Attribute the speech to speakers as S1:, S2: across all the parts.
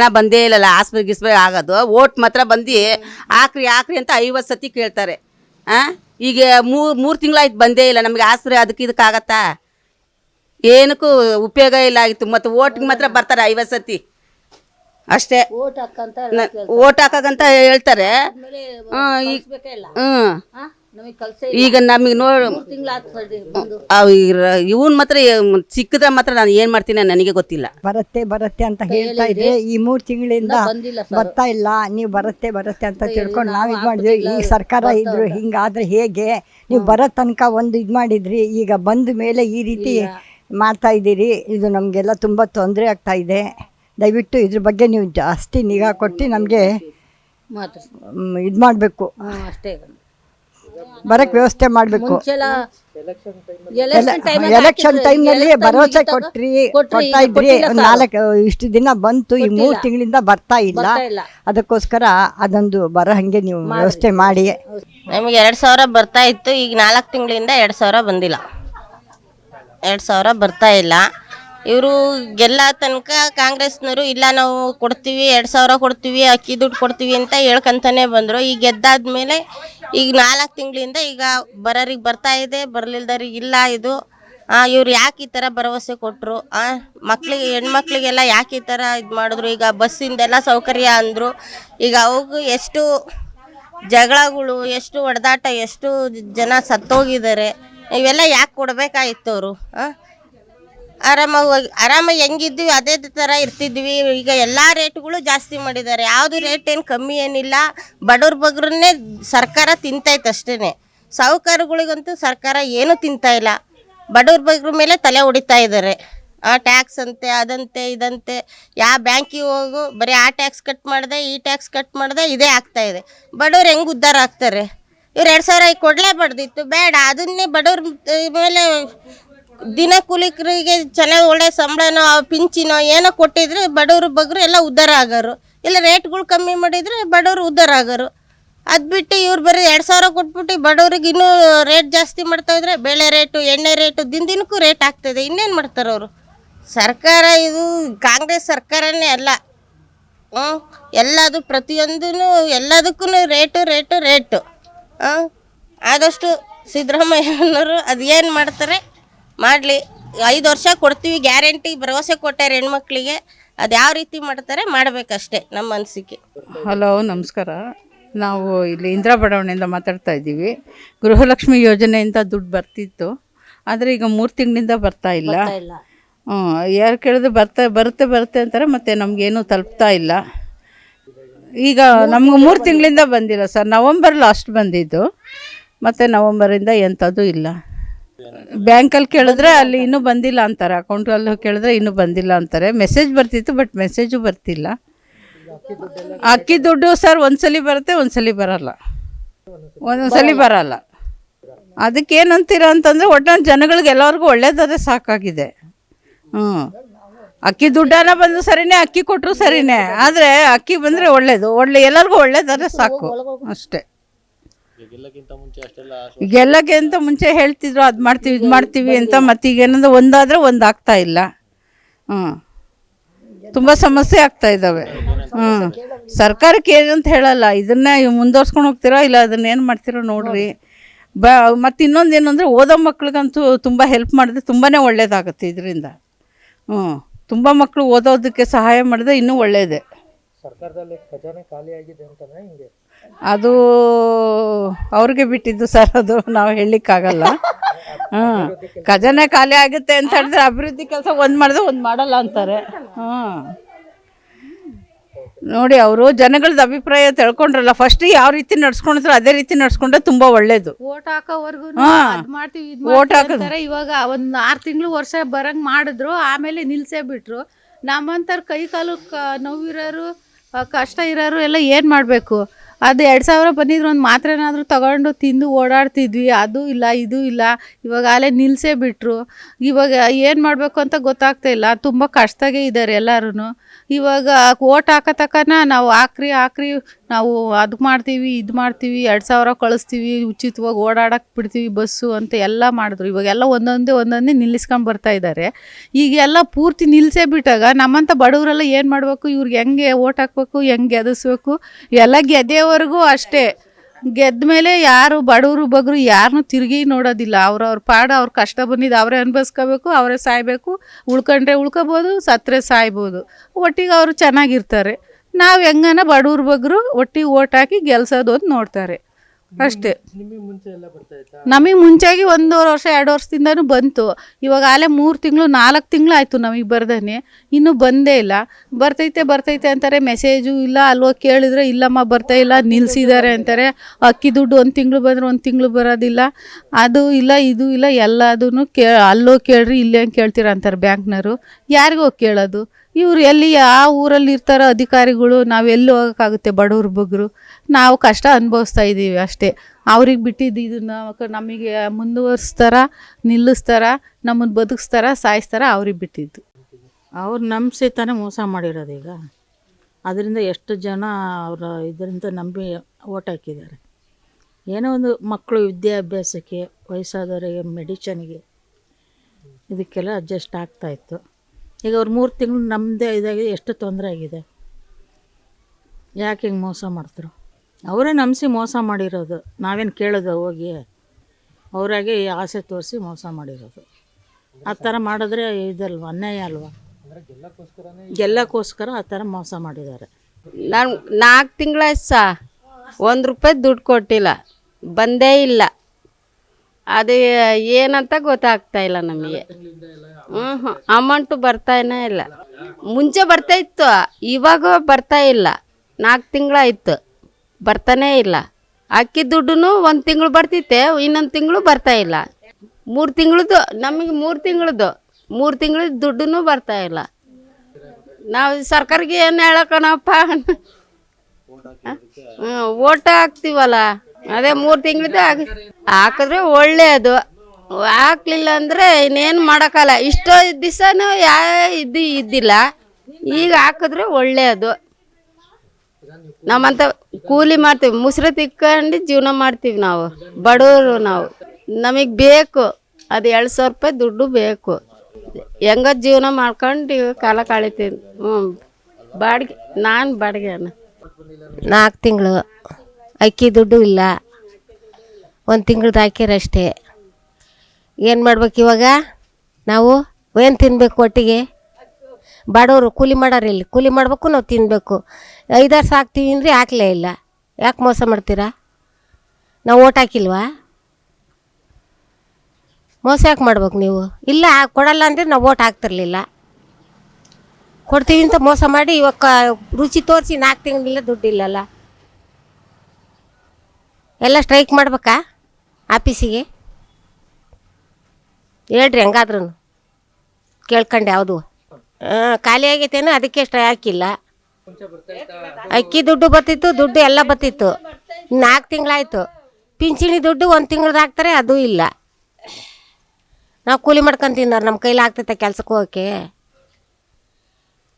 S1: ನಾ ಬಂದೇ ಇಲ್ಲಲ್ಲ ಆಸ್ಪತ್ರೆ ಗಿಸ್ಪತ್ರೆ ಆಗೋದು. ಓಟ್ ಮಾತ್ರ ಬಂದು ಹಾಕ್ರಿ ಹಾಕ್ರಿ ಅಂತ ಐವತ್ತು ಸತಿ ಕೇಳ್ತಾರೆ. ಹಾಂ ಈಗ ಮೂರು ಮೂರು ತಿಂಗಳಾಯ್ತು ಬಂದೇ ಇಲ್ಲ ನಮಗೆ ಆಸ್ಪತ್ರೆ ಅದಕ್ಕೆ ಇದಕ್ಕಾಗತ್ತಾ? ಏನಕ್ಕೂ ಉಪಯೋಗ ಇಲ್ಲ ಆಗಿತ್ತು ಮತ್ತು ಓಟ್ಗೆ ಮಾತ್ರ ಬರ್ತಾರೆ ಐವತ್ತು ಸತಿ. ಅಷ್ಟೇ.
S2: ಓಟ್ ಹಾಕಂತ
S1: ಓಟ್ ಹಾಕಂತ ಹೇಳ್ತಾರೆ. ಹ್ಞೂ ಈಗ ನಮಗೆ ನೋಡಿ ಇವನ್ ಮಾತ್ರ ಸಿಕ್ಕಿದ್ರೆ ಮಾತ್ರ ನಾನು ಏನು ಮಾಡ್ತೀನಿ ನನಗೆ ಗೊತ್ತಿಲ್ಲ.
S3: ಬರುತ್ತೆ ಬರುತ್ತೆ ಅಂತ ಹೇಳ್ತಾ ಇದ್ರೆ ಈ ಮೂರು ತಿಂಗಳಿಂದ ಬರ್ತಾ ಇಲ್ಲ. ನೀವು ಬರುತ್ತೆ ಬರುತ್ತೆ ಅಂತ ತಿಳ್ಕೊಂಡು ನಾವು ಇದು ಮಾಡಿದ್ವಿ. ಈ ಸರ್ಕಾರ ಇದ್ರು ಹಿಂಗಾದ್ರೆ ಹೇಗೆ? ನೀವು ಬರೋ ತನಕ ಒಂದು ಇದು ಮಾಡಿದ್ರಿ. ಈಗ ಬಂದ ಮೇಲೆ ಈ ರೀತಿ ಮಾಡ್ತಾ ಇದ್ದೀರಿ. ಇದು ನಮಗೆಲ್ಲ ತುಂಬ ತೊಂದರೆ ಆಗ್ತಾ ಇದೆ. ದಯವಿಟ್ಟು ಇದ್ರ ಬಗ್ಗೆ ನೀವು ಜಾಸ್ತಿ ನಿಗಾ ಕೊಟ್ಟು ನಮಗೆ ಇದು ಮಾಡಬೇಕು.
S2: ಅಷ್ಟೇ.
S3: ಬರಕ್ಕೆ ವ್ಯವಸ್ಥೆ ಮಾಡಬೇಕು.
S2: ಎಲೆಕ್ಷನ್ ಟೈಮ್
S3: ಎಲೆಕ್ಷನ್ ಟೈಮ್ನಲ್ಲಿ ಭರವಸೆ ಕೊಟ್ರಿ ಕೊಡ್ತಾ ಇದ್ರಿ. ನಾಲ್ಕು ಇಷ್ಟು ದಿನ ಬಂತು ಈ ಮೂರು ತಿಂಗಳಿಂದ ಬರ್ತಾ ಇಲ್ಲ.
S2: ಇಲ್ಲ.
S3: ಅದಕ್ಕೋಸ್ಕರ ಅದೊಂದು ಬರೋ ಹಂಗೆ ನೀವು ವ್ಯವಸ್ಥೆ ಮಾಡಿ.
S4: ನಮಗೆ ಎರಡು ಸಾವಿರ ಬರ್ತಾ ಇತ್ತು ಈಗ ನಾಲ್ಕು ತಿಂಗಳಿಂದ ಎರಡು ಸಾವಿರ ಬಂದಿಲ್ಲ. ಎರಡು ಸಾವಿರ ಬರ್ತಾ ಇಲ್ಲ. ಇವರು ಗೆಲ್ಲ ತನಕ ಕಾಂಗ್ರೆಸ್ನವರು, ಇಲ್ಲ ನಾವು ಕೊಡ್ತೀವಿ, ಎರಡು ಸಾವಿರ ಕೊಡ್ತೀವಿ, ಅಕ್ಕಿ ದುಡ್ಡು ಕೊಡ್ತೀವಿ ಅಂತ ಹೇಳ್ಕೊಂತಾನೆ ಬಂದರು. ಈಗ ಗೆದ್ದಾದ್ಮೇಲೆ ಈಗ ನಾಲ್ಕು ತಿಂಗಳಿಂದ ಈಗ ಬರೋರಿಗೆ ಬರ್ತಾ ಇದೆ ಬರಲಿಲ್ದವ್ರಿಗೆ ಇಲ್ಲ ಇದು. ಇವ್ರು ಯಾಕೆ ಈ ಥರ ಭರವಸೆ ಕೊಟ್ಟರು ಮಕ್ಳಿಗೆ, ಹೆಣ್ಮಕ್ಳಿಗೆಲ್ಲ ಯಾಕೆ ಈ ಥರ ಇದು ಮಾಡಿದ್ರು? ಈಗ ಬಸ್ಸಿಂದೆಲ್ಲ ಸೌಕರ್ಯ ಅಂದರು. ಈಗ ಅವಾಗೂ ಎಷ್ಟು ಜಗಳಗಳು, ಎಷ್ಟು ಹೊಡೆದಾಟ ಎಷ್ಟು ಜನ ಸತ್ತೋಗಿದ್ದಾರೆ, ಇವೆಲ್ಲ ಯಾಕೆ ಕೊಡಬೇಕಾಗಿತ್ತು ಅವರು? ಆರಾಮಾಗಿ ಆರಾಮಾಗಿ ಹೆಂಗಿದ್ವಿ, ಅದೇ ಥರ ಇರ್ತಿದ್ವಿ. ಈಗ ಎಲ್ಲ ರೇಟ್ಗಳು ಜಾಸ್ತಿ ಮಾಡಿದ್ದಾರೆ. ಯಾವುದು ರೇಟ್ ಏನು ಕಮ್ಮಿ ಏನಿಲ್ಲ. ಬಡವ್ರ ಬಗ್ರನ್ನೇ ಸರ್ಕಾರ ತಿಂತೈತೆ ಅಷ್ಟೇ ಸಾಹುಕಾರಗಳಿಗಂತೂ ಸರ್ಕಾರ ಏನೂ ತಿಂತಾ ಇಲ್ಲ. ಬಡವ್ರ ಬಗ್ರ ಮೇಲೆ ತಲೆ ಹೊಡಿತಾ ಇದ್ದಾರೆ. ಆ ಟ್ಯಾಕ್ಸ್ ಅಂತೆ, ಅದಂತೆ, ಇದಂತೆ. ಯಾವ ಬ್ಯಾಂಕಿಗೆ ಹೋಗು, ಬರೀ ಆ ಟ್ಯಾಕ್ಸ್ ಕಟ್ ಮಾಡಿದೆ, ಈ ಟ್ಯಾಕ್ಸ್ ಕಟ್ ಮಾಡಿದೆ, ಇದೇ ಆಗ್ತಾಯಿದೆ ಬಡವ್ರು ಹೆಂಗೆ ಉದ್ಧಾರ ಆಗ್ತಾರೆ? ಇವ್ರು ಎರಡು ಸಾವಿರ ಕೊಡಲೇಬಾರ್ದಿತ್ತು ಬೇಡ, ಅದನ್ನೇ ಬಡವ್ರ ಮೇಲೆ ದಿನ ಕೂಲಿಕರಿಗೆ ಚೆನ್ನಾಗಿ ಒಳ್ಳೆ ಸಂಬಳನೋ, ಪಿಂಚಿನೋ ಏನೋ ಕೊಟ್ಟಿದ್ರೆ ಬಡವರು ಬಗ್ರು ಎಲ್ಲ ಉದ್ಧಾರ ಆಗೋರು. ಇಲ್ಲ ರೇಟ್ಗಳು ಕಮ್ಮಿ ಮಾಡಿದರೆ ಬಡವರು ಉದ್ಧಾರ ಆಗೋರು. ಅದು ಬಿಟ್ಟು ಇವ್ರು ಬರೀ ಎರಡು ಸಾವಿರ ಕೊಟ್ಬಿಟ್ಟು ಬಡವ್ರಿಗೆ ಇನ್ನೂ ರೇಟ್ ಜಾಸ್ತಿ ಮಾಡ್ತಾ ಇದ್ರೆ ಬೇಳೆ ರೇಟು, ಎಣ್ಣೆ ರೇಟು ದಿನ ದಿನಕ್ಕೂ ರೇಟ್ ಆಗ್ತದೆ. ಇನ್ನೇನು ಮಾಡ್ತಾರೆ ಅವರು? ಸರ್ಕಾರ ಇದು ಕಾಂಗ್ರೆಸ್ ಸರ್ಕಾರನೇ ಅಲ್ಲ. ಹ್ಞೂ, ಎಲ್ಲದು ಪ್ರತಿಯೊಂದೂ ಎಲ್ಲದಕ್ಕೂ ರೇಟು ರೇಟು ರೇಟು. ಆದಷ್ಟು ಸಿದ್ದರಾಮಯ್ಯನವರು ಅದು ಏನು ಮಾಡ್ತಾರೆ? ಮಾಡಲಿ. ಐದು ವರ್ಷ ಕೊಡ್ತೀವಿ ಗ್ಯಾರಂಟಿ ಭರವಸೆ ಕೊಟ್ಟಾರೆ ಹೆಣ್ಮಕ್ಳಿಗೆ. ಅದು ಯಾವ ರೀತಿ ಮಾಡ್ತಾರೆ ಮಾಡಬೇಕಷ್ಟೇ ನಮ್ಮ ಅನಿಸಿಕೆ
S5: ಹಲೋ ನಮಸ್ಕಾರ. ನಾವು ಇಲ್ಲಿ ಇಂದಿರಾ ಬಡಾವಣೆಯಿಂದ ಮಾತಾಡ್ತಾ ಇದ್ದೀವಿ. ಗೃಹಲಕ್ಷ್ಮಿ ಯೋಜನೆಯಿಂದ ದುಡ್ಡು ಬರ್ತಿತ್ತು. ಆದರೆ ಈಗ ಮೂರು ತಿಂಗಳಿಂದ ಬರ್ತಾ ಇಲ್ಲ. ಹ್ಞೂ ಯಾರು ಕೇಳಿದ್ರೆ ಬರ್ತಾ ಬರುತ್ತೆ ಬರುತ್ತೆ ಅಂತಾರೆ ಮತ್ತು ನಮಗೇನು ತಲುಪ್ತಾ ಇಲ್ಲ. ಈಗ ನಮ್ಗೆ ಮೂರು ತಿಂಗಳಿಂದ ಬಂದಿಲ್ಲ ಸರ್. ನವಂಬರ್ ಲಾಸ್ಟ್ ಬಂದಿದ್ದು. ಮತ್ತು ನವಂಬರಿಂದ ಎಂಥದ್ದು ಇಲ್ಲ. ಬ್ಯಾಂಕಲ್ಲಿ ಕೇಳಿದ್ರೆ ಅಲ್ಲಿ ಇನ್ನೂ ಬಂದಿಲ್ಲ ಅಂತಾರೆ. ಅಕೌಂಟಲ್ಲಿ ಕೇಳಿದ್ರೆ ಇನ್ನೂ ಬಂದಿಲ್ಲ ಅಂತಾರೆ. ಮೆಸೇಜ್ ಬರ್ತಿತ್ತು ಬಟ್ ಮೆಸೇಜು ಬರ್ತಿಲ್ಲ. ಅಕ್ಕಿ ದುಡ್ಡು ಸರ್ ಒಂದ್ಸಲಿ ಬರುತ್ತೆ, ಒಂದ್ಸಲಿ ಬರಲ್ಲ. ಒಂದೊಂದ್ಸಲಿ ಬರಲ್ಲ. ಅದಕ್ಕೆ ಏನಂತೀರ ಅಂತಂದರೆ ಒಟ್ಟಾರೆ ಜನಗಳಿಗೆ ಎಲ್ಲರಿಗೂ ಒಳ್ಳೇದಾದ್ರೆ ಸಾಕಾಗಿದೆ. ಹ್ಞೂ ಅಕ್ಕಿ ದುಡ್ಡಾನ ಬಂದು ಸರಿನೇ, ಅಕ್ಕಿ ಕೊಟ್ಟರು ಸರಿನೇ. ಆದರೆ ಅಕ್ಕಿ ಬಂದರೆ ಒಳ್ಳೇದು. ಒಳ್ಳೆ, ಎಲ್ಲರಿಗೂ ಒಳ್ಳೇದಾದ್ರೆ ಸಾಕು. ಅಷ್ಟೇ. ಗೆಲ್ಲಕ್ಕಿಂತ ಮುಂಚೆ ಹೇಳ್ತಿದ್ರು ಅದು ಮಾಡ್ತೀವಿ ಇದು ಮಾಡ್ತೀವಿ ಅಂತ ಮತ್ತೀಗ ಏನಂದ್ರೆ ಒಂದಾದರೆ ಒಂದು ಆಗ್ತಾ ಇಲ್ಲ. ಹ್ಞೂ ತುಂಬ ಸಮಸ್ಯೆ ಆಗ್ತಾ ಇದ್ದಾವೆ ಹ್ಞೂ ಸರ್ಕಾರಕ್ಕೆ ಏನಂತ ಹೇಳಲ್ಲ. ಇದನ್ನ ಮುಂದುವರ್ಸ್ಕೊಂಡು ಹೋಗ್ತೀರಾ ಇಲ್ಲ ಅದನ್ನ ಏನು ಮಾಡ್ತೀರೋ ನೋಡ್ರಿ. ಬ ಮತ್ತು ಇನ್ನೊಂದು ಏನು ಅಂದರೆ ಓದೋ ಮಕ್ಳಿಗಂತೂ ತುಂಬ ಹೆಲ್ಪ್ ಮಾಡಿದ್ರೆ ತುಂಬಾ ಒಳ್ಳೇದಾಗುತ್ತೆ ಇದರಿಂದ. ಹ್ಞೂ ತುಂಬ ಮಕ್ಕಳು ಓದೋದಕ್ಕೆ ಸಹಾಯ ಮಾಡಿದ್ರೆ ಇನ್ನೂ ಒಳ್ಳೆಯದೇ ಅದು ಅವ್ರಿಗೆ ಬಿಟ್ಟಿದ್ದು ಸರ್ ಅದು ನಾವು ಹೇಳಲಿಕ್ಕಾಗಲ್ಲ. ಹ್ಞೂ ಖಜಾನೆ ಖಾಲಿ ಆಗುತ್ತೆ ಅಂತ ಹೇಳಿದ್ರೆ ಅಭಿವೃದ್ಧಿ ಕೆಲಸ ಒಂದು ಮಾಡಿದ್ರೆ ಒಂದು ಮಾಡಲ್ಲ ಅಂತಾರೆ. ಹ್ಞೂ ನೋಡಿ ಅವರು ಜನಗಳದ್ದು ಅಭಿಪ್ರಾಯ ತಿಳ್ಕೊಂಡ್ರಲ್ಲ ಫಸ್ಟ್ ಯಾವ ರೀತಿ ನಡ್ಸ್ಕೊಂಡಿದ್ರು ಅದೇ ರೀತಿ ನಡ್ಸ್ಕೊಂಡ್ರೆ ತುಂಬ ಒಳ್ಳೇದು.
S6: ಓಟ್ ಹಾಕೋವರೆಗೂ ಮಾಡ್ತೀವಿ
S5: ಓಟ್
S6: ಅಂತಾರೆ. ಇವಾಗ ಒಂದು ಆರು ತಿಂಗಳು ವರ್ಷ ಬರಂಗ್ ಮಾಡಿದ್ರು ಆಮೇಲೆ ನಿಲ್ಸೇ ಬಿಟ್ರು. ನಮ್ಮಂತರ ಕೈ ಕಾಲು ಕ- ನೋವಿರೋರು ಕಷ್ಟ ಇರೋರು ಎಲ್ಲ ಏನ್ ಮಾಡ್ಬೇಕು? ಅದು ಎರಡು ಸಾವಿರ ಬಂದಿದ್ರು, ಒಂದು ಮಾತ್ರೆನಾದರೂ ತಗೊಂಡು ತಿಂದು ಓಡಾಡ್ತಿದ್ವಿ. ಅದು ಇಲ್ಲ, ಇದು ಇಲ್ಲ. ಇವಾಗ ಅಲ್ಲೇ ನಿಲ್ಲಿಸೇ ಬಿಟ್ಟರು ಇವಾಗ ಏನು ಮಾಡಬೇಕು ಅಂತ ಗೊತ್ತಾಗ್ತಾ ಇಲ್ಲ. ತುಂಬ ಕಷ್ಟದಾಗೆ ಇದ್ದಾರೆ ಎಲ್ಲರೂ ಇವಾಗ ಓಟ್ ಹಾಕೋ ತಕ್ಕನ ನಾವು ಹಾಕ್ರಿ ಹಾಕ್ರಿ ನಾವು ಅದು ಮಾಡ್ತೀವಿ, ಇದು ಮಾಡ್ತೀವಿ, ಎರಡು ಸಾವಿರ ಕಳಿಸ್ತೀವಿ, ಉಚಿತವಾಗಿ ಓಡಾಡಕ್ಕೆ ಬಿಡ್ತೀವಿ ಬಸ್ಸು ಅಂತ ಎಲ್ಲ ಮಾಡಿದ್ರು. ಇವಾಗೆಲ್ಲ ಒಂದೊಂದೇ ಒಂದೊಂದೇ ನಿಲ್ಲಿಸ್ಕೊಂಡು ಬರ್ತಾ ಇದ್ದಾರೆ ಈಗೆಲ್ಲ ಪೂರ್ತಿ ನಿಲ್ಲಿಸೇ ಬಿಟ್ಟಾಗ ನಮ್ಮಂಥ ಬಡವರೆಲ್ಲ ಏನು ಮಾಡಬೇಕು? ಇವ್ರಿಗೆ ಹೆಂಗೆ ಓಟ್ ಹಾಕ್ಬೇಕು? ಹೆಂಗೆ ಗೆದಿಸ್ಬೇಕು ಎಲ್ಲ ಗೆದ್ದೇವರೆಗೂ ಅಷ್ಟೇ. ಗೆದ್ದ ಮೇಲೆ ಯಾರು ಬಡವರು, ಬಗ್ರು ಯಾರನ್ನೂ ತಿರುಗಿ ನೋಡೋದಿಲ್ಲ. ಅವ್ರವ್ರ ಪಾಡ ಅವ್ರ ಕಷ್ಟ ಬಂದಿದ್ದು ಅವರೇ ಅನುಭವಿಸ್ಕೋಬೇಕು, ಅವರೇ ಸಾಯಬೇಕು. ಉಳ್ಕೊಂಡ್ರೆ ಉಳ್ಕೋಬೋದು, ಸತ್ತರೆ ಸಾಯ್ಬೋದು. ಒಟ್ಟಿಗೆ ಅವರು ಚೆನ್ನಾಗಿರ್ತಾರೆ. ನಾವು ಹೆಂಗನ ಬಡವ್ರ ಬಗ್ರು ಒಟ್ಟಿಗೆ ಓಟ್ ಹಾಕಿ ಗೆಲ್ಸೋದು ಅಂತ ನೋಡ್ತಾರೆ. ಅಷ್ಟೇ. ನಮಗೆ ಮುಂಚೆಗೆ ಒಂದೂವರೆ ವರ್ಷ ಎರಡು ವರ್ಷದಿಂದನೂ ಬಂತು. ಇವಾಗ ಆಲೆ ಮೂರು ತಿಂಗಳು ನಾಲ್ಕು ತಿಂಗಳು ಆಯಿತು ನಮಗೆ ಬರ್ದೇ ಇನ್ನೂ ಬಂದೇ ಇಲ್ಲ. ಬರ್ತೈತೆ ಬರ್ತೈತೆ ಅಂತಾರೆ ಮೆಸೇಜು ಇಲ್ಲ ಅಲ್ಲೋಗಿ ಕೇಳಿದ್ರೆ ಇಲ್ಲಮ್ಮ ಬರ್ತಾ ಇಲ್ಲ ನಿಲ್ಲಿಸಿದ್ದಾರೆ ಅಂತಾರೆ. ಅಕ್ಕಿ ದುಡ್ಡು ಒಂದು ತಿಂಗಳು ಬಂದರೆ ಒಂದು ತಿಂಗಳು ಬರೋದಿಲ್ಲ. ಅದು ಇಲ್ಲ ಇದು ಇಲ್ಲ ಎಲ್ಲದೂ ಕೇ ಅಲ್ಲೋ ಕೇಳ್ರಿ ಇಲ್ಲೇ ಹಂಗೆ ಕೇಳ್ತೀರ ಅಂತಾರೆ ಬ್ಯಾಂಕ್ನವರು. ಯಾರಿಗೋ ಕೇಳೋದು. ಇವ್ರು ಎಲ್ಲಿ ಯಾವ ಊರಲ್ಲಿ ಇರ್ತಾರೋ ಅಧಿಕಾರಿಗಳು ನಾವು ಎಲ್ಲಿ ಹೋಗೋಕ್ಕಾಗುತ್ತೆ ಬಡವ್ರ ಬಗ್ಗರು ನಾವು ಕಷ್ಟ ಅನುಭವಿಸ್ತಾ ಇದ್ದೀವಿ ಅಷ್ಟೇ. ಅವ್ರಿಗೆ ಬಿಟ್ಟಿದ್ದು ಇದನ್ನ ನಮಗೆ ಮುಂದುವರಿಸ್ತಾರ, ನಿಲ್ಲಿಸ್ತಾರ ನಮ್ಮನ್ನು ಬದುಕಿಸ್ತಾರ, ಸಾಯಿಸ್ತಾರ ಅವ್ರಿಗೆ ಬಿಟ್ಟಿದ್ದು.
S7: ಅವ್ರು ನಂಬಿಸಿ ತಾನೇ ಮೋಸ ಮಾಡಿರೋದು ಈಗ. ಅದರಿಂದ ಎಷ್ಟು ಜನ ಅವರ ಇದರಿಂದ ನಂಬಿ ಓಟ್ ಹಾಕಿದ್ದಾರೆ. ಏನೋ ಒಂದು ಮಕ್ಕಳು ವಿದ್ಯಾಭ್ಯಾಸಕ್ಕೆ, ವಯಸ್ಸಾದವರಿಗೆ, ಮೆಡಿಷನ್ಗೆ ಇದಕ್ಕೆಲ್ಲ ಅಡ್ಜಸ್ಟ್ ಆಗ್ತಾಯಿತ್ತು ಈಗ ಅವ್ರು ಮೂರು ತಿಂಗಳು ನಮ್ಮದೇ ಇದಾಗಿ ಎಷ್ಟು ತೊಂದರೆ ಆಗಿದೆ? ಯಾಕೆ ಹಿಂಗೆ ಮೋಸ ಮಾಡ್ತಾರೆ? ಅವರೇ ನಂಬಿಸಿ ಮೋಸ ಮಾಡಿರೋದು. ನಾವೇನು ಕೇಳೋದು ಹೋಗಿ? ಅವರಾಗೆ ಆಸೆ ತೋರಿಸಿ ಮೋಸ ಮಾಡಿರೋದು. ಆ ಥರ ಮಾಡಿದ್ರೆ ಇದಲ್ವ? ಅನ್ಯಾಯ ಅಲ್ವಾ? ಗೆಲ್ಲಕ್ಕೋಸ್ಕರ ಆ ಥರ ಮೋಸ ಮಾಡಿದ್ದಾರೆ.
S1: ನಾನು ನಾಲ್ಕು ತಿಂಗಳಾಯ್ತು ಸಾ. ಒಂದು ರೂಪಾಯಿ ದುಡ್ಡು ಕೊಟ್ಟಿಲ್ಲ. ಬಂದೇ ಇಲ್ಲ. ಅದು ಏನಂತ ಗೊತ್ತಾಗ್ತಾ ಇಲ್ಲ ನಮಗೆ. ಹ್ಞೂ ಹ್ಞೂ ಅಮೌಂಟು ಬರ್ತಾನೇ ಇಲ್ಲ. ಮುಂಚೆ ಬರ್ತಾ ಇತ್ತು. ಇವಾಗ ಬರ್ತಾ ಇಲ್ಲ. ನಾಲ್ಕು ತಿಂಗಳಾಯ್ತು ಬರ್ತಾನೇ ಇಲ್ಲ. ಅಕ್ಕಿ ದುಡ್ಡು ಒಂದು ತಿಂಗಳು ಬರ್ತಿತ್ತೆ, ಇನ್ನೊಂದು ತಿಂಗಳು ಬರ್ತಾ ಇಲ್ಲ. ಮೂರು ತಿಂಗಳದ್ದು ನಮಗೆ ಮೂರು ತಿಂಗಳದ್ದು ಮೂರು ತಿಂಗಳ ದುಡ್ಡು ಬರ್ತಾ ಇಲ್ಲ. ನಾವು ಸರ್ಕಾರಿಗೆ ಏನು ಹೇಳಕಣಪ್ಪ ಓಟ ಹಾಕ್ತೀವಲ್ಲ? ಅದೇ ಮೂರು ತಿಂಗಳಿದ್ದೆ ಹಾಕಿದ್ರೆ ಒಳ್ಳೆಯದು ಹಾಕ್ಲಿಲ್ಲ ಅಂದರೆ ಇನ್ನೇನು ಮಾಡೋಕ್ಕಲ್ಲ. ಇಷ್ಟೋ ದಿವಸನೂ ಯಾವ, ಇದು ಇದ್ದಿಲ್ಲ. ಈಗ ಹಾಕಿದ್ರೆ ಒಳ್ಳೆಯದು ನಮ್ಮಂತ ಕೂಲಿ ಮಾಡ್ತೀವಿ, ಮುಸ್ರೆ ತಿಕ್ಕೊಂಡು ಜೀವನ ಮಾಡ್ತೀವಿ ನಾವು, ಬಡವರು ನಾವು. ನಮಗೆ ಬೇಕು, ಅದು ಎರಡು ಸಾವಿರ ರೂಪಾಯಿ ದುಡ್ಡು ಬೇಕು. ಹೆಂಗ ಜೀವನ ಮಾಡ್ಕೊಂಡು ಕಾಲ ಕಳಿತೀನಿ. ಹ್ಞೂ ಬಾಡಿಗೆ, ನಾನು ಬಾಡಿಗೆ
S8: ನಾಲ್ಕು ತಿಂಗಳು. ಅಕ್ಕಿ ದುಡ್ಡು ಇಲ್ಲ. ಒಂದು ತಿಂಗ್ಳದ್ದು ಅಷ್ಟೇ. ಏನು ಮಾಡ್ಬೇಕು ಇವಾಗ? ನಾವು? ಏನು ತಿನ್ಬೇಕು ಒಟ್ಟಿಗೆ? ಬಡವರು ಕೂಲಿ ಮಾಡೋರು ಇಲ್ಲಿ ಕೂಲಿ ಮಾಡಬೇಕು, ನಾವು ತಿನ್ನಬೇಕು ಐದಾರು ಸಾಕ್ತೀವಿ ಅಂದರೆ ಹಾಕ್ಲೇ ಇಲ್ಲ. ಯಾಕೆ ಮೋಸ ಮಾಡ್ತೀರಾ? ನಾವು ಓಟ್ ಹಾಕಿಲ್ವಾ? ಮೋಸ ಯಾಕೆ ಮಾಡ್ಬೇಕು ನೀವು? ಇಲ್ಲ, ಕೊಡಲ್ಲ ಅಂದರೆ ನಾವು ಓಟ್ ಹಾಕ್ತಿರ್ಲಿಲ್ಲ. ಕೊಡ್ತೀವಿ ಅಂತ ಮೋಸ ಮಾಡಿ ಇವಾಗ ರುಚಿ ತೋರಿಸಿ ನಾಲ್ಕು ತಿಂಗಳಿಲ್ಲ ದುಡ್ಡು ಇಲ್ಲಲ್ಲ. ಎಲ್ಲ ಸ್ಟ್ರೈಕ್ ಮಾಡ್ಬೇಕಾ ಆಫೀಸಿಗೆ? ಹೇಳ್ರಿ ಹೆಂಗಾದ್ರೂ ಕೇಳ್ಕೊಂಡು ಯಾವುದು? ಖಾಲಿ ಆಗೈತೇನು ಅದಕ್ಕೆ ಅಷ್ಟು ಹಾಕಿಲ್ಲ. ಅಕ್ಕಿ ದುಡ್ಡು ಬರ್ತಿತ್ತು ದುಡ್ಡು ಎಲ್ಲ ಬರ್ತಿತ್ತು. ನಾಲ್ಕು ತಿಂಗಳಾಯ್ತು. ಪಿಂಚಣಿ ದುಡ್ಡು ಒಂದು ತಿಂಗ್ಳದ್ದು ಹಾಕ್ತಾರೆ ಅದು ಇಲ್ಲ. ನಾವು ಕೂಲಿ ಮಾಡ್ಕೊಂಡು ನಮ್ಮ ಕೈಲಿ ಆಗ್ತೈತೆ ಕೆಲ್ಸಕ್ಕೆ ಹೋಗೋಕ್ಕೆ?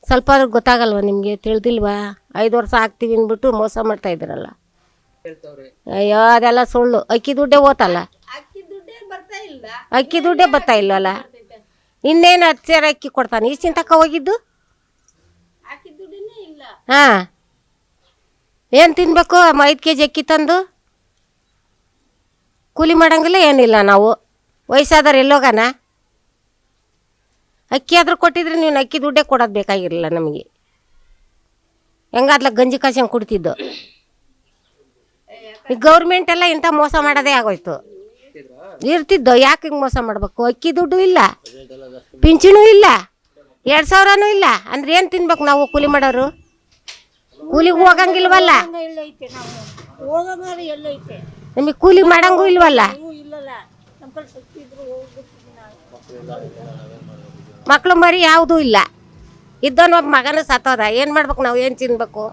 S8: ಸ್ವಲ್ಪ ಆದ್ರೂ ಗೊತ್ತಾಗಲ್ವ ನಿಮಗೆ? ತಿಳಿದಿಲ್ವಾ? ಐದು ವರ್ಷ ಹಾಕ್ತೀವಿ ಅಂದ್ಬಿಟ್ಟು ಮೋಸ ಮಾಡ್ತಾ ಇದ್ರಲ್ಲ ಅಯ್ಯೋ ಅದೆಲ್ಲ ಸುಳ್ಳು. ಅಕ್ಕಿ ದುಡ್ಡೇ ಓತಲ್ಲ. ಅಕ್ಕಿ ದುಡ್ಡೇ ಬರ್ತಾ ಇಲ್ವಲ್ಲ? ಇನ್ನೇನು ಹತ್ತು ಸಾವಿರ ಅಕ್ಕಿ ಕೊಡ್ತಾನೆ? ಇಷ್ಟಿನ ತಕ ಹೋಗಿದ್ದು? ಹಾಂ. ಏನು ತಿನ್ಬೇಕು? ಐದು ಕೆ ಜಿ ಅಕ್ಕಿ ತಂದು? ಕೂಲಿ ಮಾಡಂಗಿಲ್ಲ ಏನಿಲ್ಲ ನಾವು. ವಯಸ್ಸಾದವ್ರು ಎಲ್ಲೋಗಣ ಅಕ್ಕಿ ಆದರೂ ಕೊಟ್ಟಿದ್ರೆ ನೀವು ಅಕ್ಕಿ ದುಡ್ಡೇ ಕೊಡೋದು ಬೇಕಾಗಿರಲಿಲ್ಲ ನಮಗೆ. ಹೆಂಗಾದ್ಲ ಗಂಜಿ ಕಾಸಂಗೆ ಕುಡ್ತಿದ್ದು? ಈ ಗೌರ್ಮೆಂಟ್ ಎಲ್ಲ ಇಂಥ ಮೋಸ ಮಾಡೋದೇ ಆಗೋಯ್ತು. ಇರ್ತಿದ್ದೋ, ಯಾಕೆ ಹಿಂಗೆ ಮೋಸ ಮಾಡಬೇಕು? ಅಕ್ಕಿ ದುಡ್ಡು ಇಲ್ಲ ಪಿಂಚಣೂ ಇಲ್ಲ, ಎರಡು ಸಾವಿರನೂ ಇಲ್ಲ. ಅಂದ್ರೆ ಏನು ತಿನ್ಬೇಕು ನಾವು ಕೂಲಿ ಮಾಡೋರು? ಕೂಲಿಗೆ ಹೋಗಂಗಿಲ್ವಲ್ಲ? ನಮಗೆ ಕೂಲಿ ಮಾಡಂಗೂ ಇಲ್ವಲ್ಲ? ಮಕ್ಕಳು ಮರಿ ಯಾವುದೂ ಇಲ್ಲ. ಇದ್ದವನು ಒಬ್ಬ ಮಗನೂ ಸತ್ತೋದ, ಏನು ಮಾಡ್ಬೇಕು ನಾವು, ಏನು ತಿನ್ಬೇಕು?